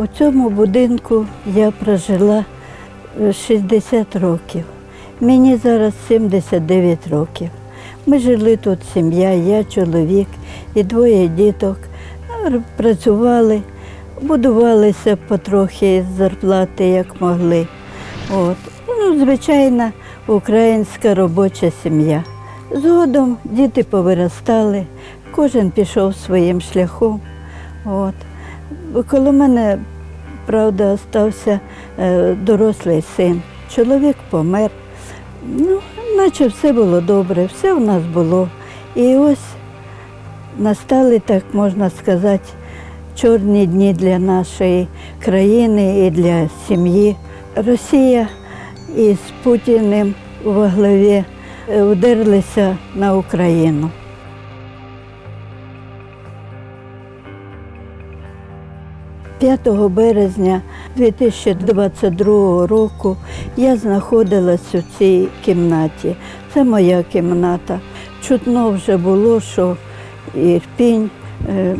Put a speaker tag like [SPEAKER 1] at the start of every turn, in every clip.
[SPEAKER 1] У цьому будинку я прожила е, 60 років. Мені зараз 79 років. Ми жили тут сім'я, я, чоловік і двоє діток. Працювали, будувалися потрохи з зарплати, як могли. От. Ну, звичайна українська робоча сім'я. Згодом діти повиростали, кожен пішов своїм шляхом. От. Коло мене, правда, стався е, дорослий син. Чоловік помер. Ну, наче все було добре, все у нас було. І ось настали, так можна сказати, чорні дні для нашої країни і для сім'ї. Росія із Путіним главі е, вдерлися на Україну. «5 березня 2022 року я знаходилась у цій кімнаті. Це моя кімната. Чутно вже було, що Ірпінь е,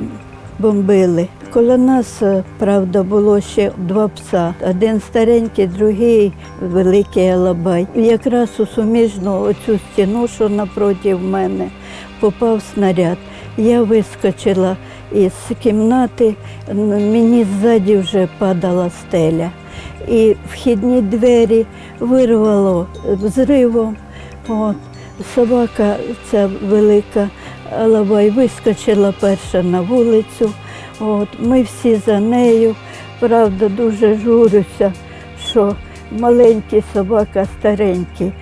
[SPEAKER 1] бомбили. Коло нас, е, правда, було ще два пса. Один старенький, другий великий алабай. Якраз у суміжну оцю стіну, що напроти мене, попав снаряд. Я вискочила із кімнати, мені ззаді вже падала стеля. І вхідні двері вирвало взривом. От. Собака ця велика Алабай вискочила перша на вулицю. От. Ми всі за нею. Правда, дуже журюся, що маленький собака старенький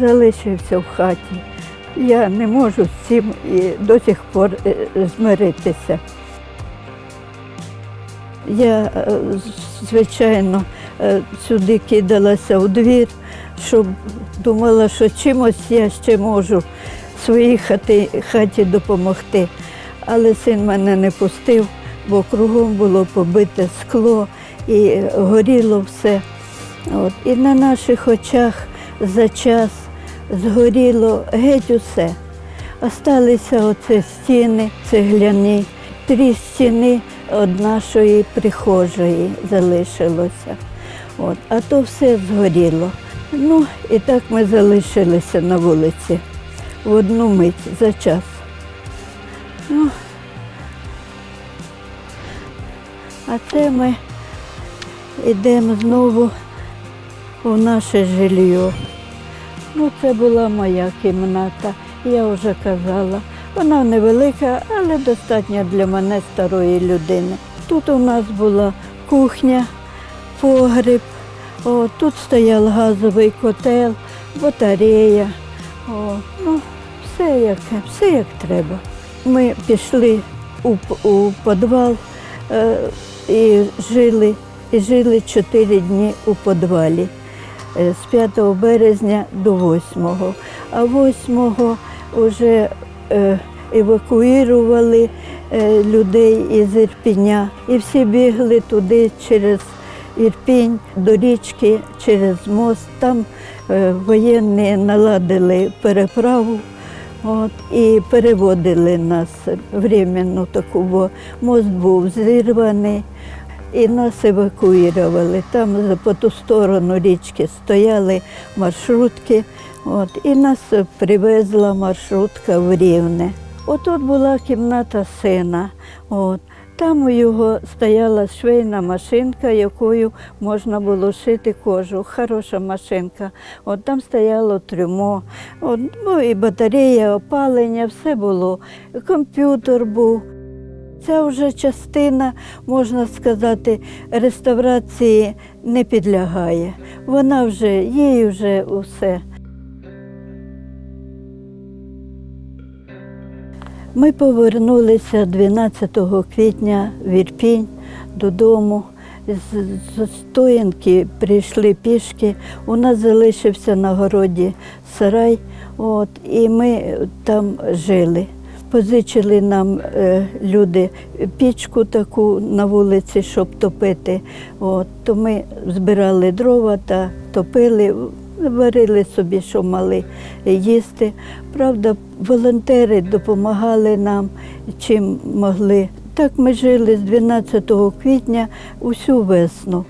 [SPEAKER 1] залишився в хаті. Я не можу з цим і до сих пор е, змиритися. Я, е, звичайно, е, сюди кидалася у двір, щоб думала, що чимось я ще можу своїй хаті, хаті допомогти. Але син мене не пустив, бо кругом було побите скло і горіло все. От. І на наших очах за час згоріло геть усе. Осталися оце стіни цегляні, три стіни від нашої прихожої залишилося. От. А то все згоріло. Ну, і так ми залишилися на вулиці в одну мить за час. Ну, а це ми йдемо знову у наше жилье. Ну, це була моя кімната, я вже казала. Вона невелика, але достатня для мене старої людини. Тут у нас була кухня, погріб, о, тут стояв газовий котел, батарея. О, ну, все як, все як треба. Ми пішли у, у підвал е, і жили, і жили чотири дні у підвалі з 5 березня до 8. А 8 вже е, евакуювали е, людей із Ірпіня. І всі бігли туди через Ірпінь до річки, через мост. Там е, воєнні наладили переправу. От, і переводили нас временно таку, мост був зірваний, і нас евакуювали. Там по ту сторону річки стояли маршрутки, от, і нас привезла маршрутка в Рівне. Отут була кімната сина. От. Там у його стояла швейна машинка, якою можна було шити кожу. Хороша машинка. От там стояло трюмо, от, ну, і батарея, опалення, все було. Комп'ютер був. Ця вже частина, можна сказати, реставрації не підлягає. Вона вже, їй вже усе. Ми повернулися 12 квітня в Ірпінь додому. З стоянки прийшли пішки. У нас залишився на городі сарай, от, і ми там жили. Позичили нам е, люди пічку таку на вулиці, щоб топити. От, то ми збирали дрова та топили, варили собі, що мали їсти. Правда, волонтери допомагали нам чим могли. Так ми жили з 12 квітня усю весну.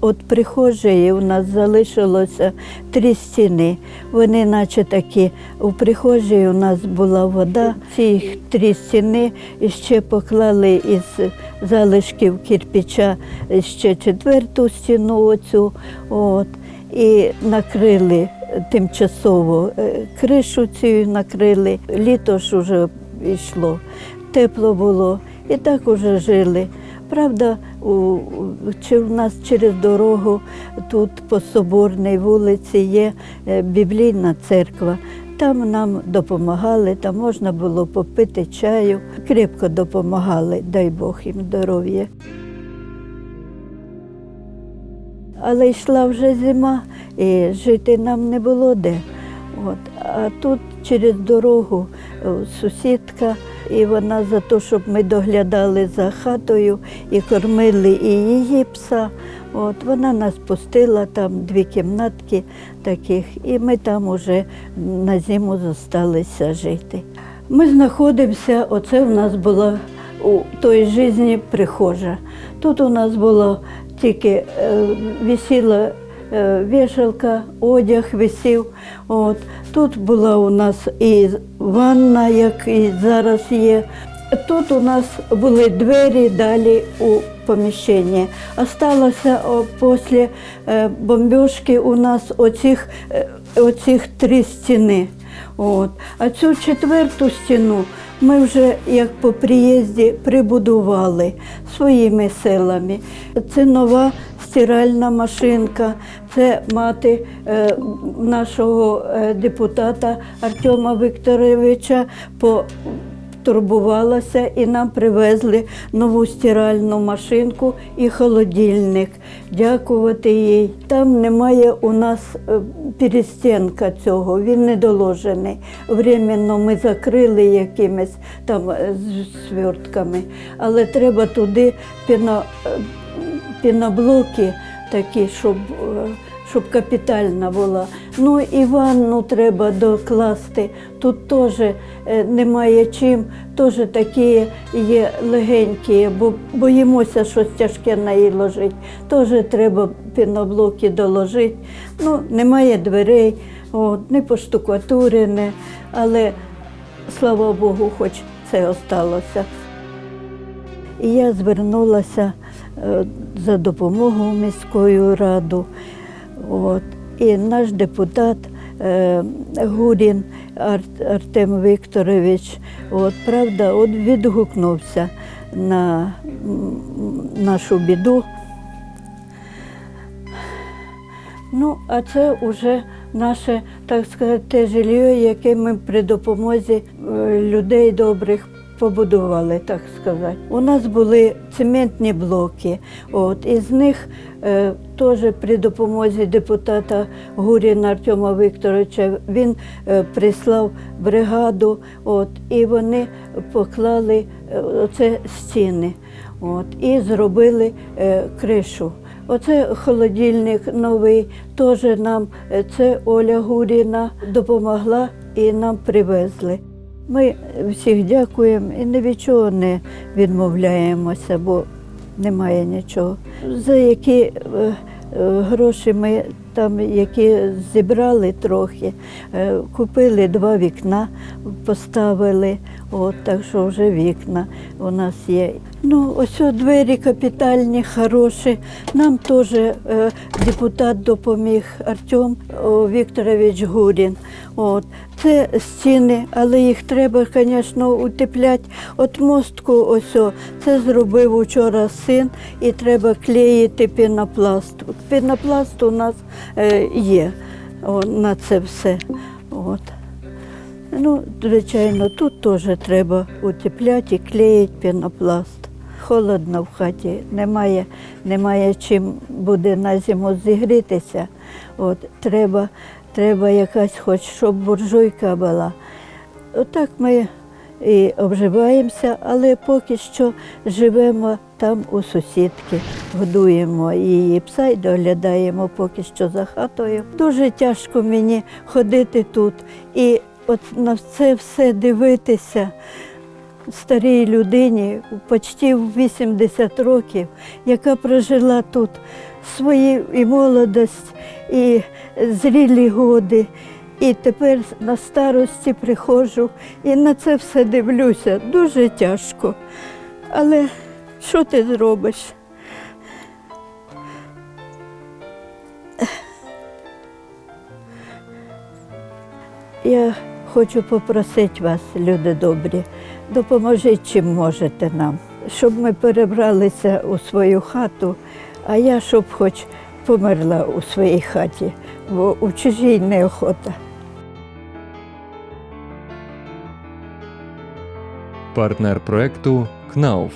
[SPEAKER 1] От прихожої у нас залишилося три стіни. Вони наче такі. У прихожій у нас була вода. Ці три стіни ще поклали із залишків кирпича ще четверту стіну оцю. От, і накрили тимчасово е, кришу цю накрили. Літо ж уже йшло, тепло було. І так уже жили. Правда, у, чи в нас через дорогу тут по Соборній вулиці є е, біблійна церква. Там нам допомагали, там можна було попити чаю. Крепко допомагали, дай Бог їм здоров'я. Але йшла вже зима, і жити нам не було де. От. А тут через дорогу е, сусідка, і вона за те, щоб ми доглядали за хатою і кормили і її пса. От, вона нас пустила там дві кімнатки таких, і ми там уже на зиму зосталися жити. Ми знаходимося, оце в нас була у той житті прихожа. Тут у нас було тільки е, висіла вішалка, одяг висів. От. Тут була у нас і ванна, як і зараз є. Тут у нас були двері далі у поміщення. Осталося після е, бомбіжки у нас оцих, е, оцих три стіни. От. А цю четверту стіну ми вже як по приїзді прибудували своїми силами. Це нова стиральна машинка, це мати е, нашого е, депутата Артема Вікторовича по турбувалася і нам привезли нову стиральну машинку і холодильник. Дякувати їй. Там немає у нас е, перестінка цього, він не доложений. Временно ми закрили якимись там е, з- свертками, але треба туди піно, е, піноблоки такі, щоб. Щоб капітальна була. Ну і ванну треба докласти. Тут теж е, немає чим, теж такі є легенькі, бо боїмося щось тяжке на її ложити. Теж треба піноблоки доложити. Ну, немає дверей, от, не поштукатурене, але слава Богу, хоч це осталося. І я звернулася е, за допомогою в міською раду. От. І наш депутат е, Гурін Ар- Артем Вікторович, от, правда, от відгукнувся на нашу біду. Ну, а це вже наше, так сказати, те жилье, яке ми при допомозі е, людей добрих побудували, так сказати. У нас були цементні блоки. От, із них е, теж при допомозі депутата Гуріна Артема Вікторовича він е, прислав бригаду, от, і вони поклали е, оце стіни от, і зробили е, кришу. Оце холодильник новий, теж нам е, це Оля Гуріна допомогла і нам привезли. Ми всіх дякуємо і ні від чого не відмовляємося, бо немає нічого. За які е, е, гроші ми там, які зібрали трохи, е, купили два вікна, поставили. От, так що вже вікна у нас є. Ну, ось двері капітальні, хороші. Нам теж депутат допоміг Артем Вікторович Гурін. От. Це стіни, але їх треба, звісно, утепляти. От мостку ось це зробив учора син і треба клеїти пінопласт. Пінопласт у нас е, є на це все. От. Ну, звичайно, тут теж треба утепляти і клеїти пінопласт. Холодно в хаті, немає, немає чим буде на зиму зігрітися. От, треба, треба якась, хоч щоб буржуйка була. Отак ми і обживаємося, але поки що живемо там у сусідки, годуємо її пса і доглядаємо поки що за хатою. Дуже тяжко мені ходити тут і от на це все дивитися старій людині, почти 80 років, яка прожила тут свою і молодость, і зрілі годи. І тепер на старості приходжу і на це все дивлюся. Дуже тяжко. Але що ти зробиш? Я хочу попросити вас, люди добрі, допоможіть, чим можете нам, щоб ми перебралися у свою хату, а я щоб хоч померла у своїй хаті, бо у чужій неохота.
[SPEAKER 2] Партнер проекту КНАУФ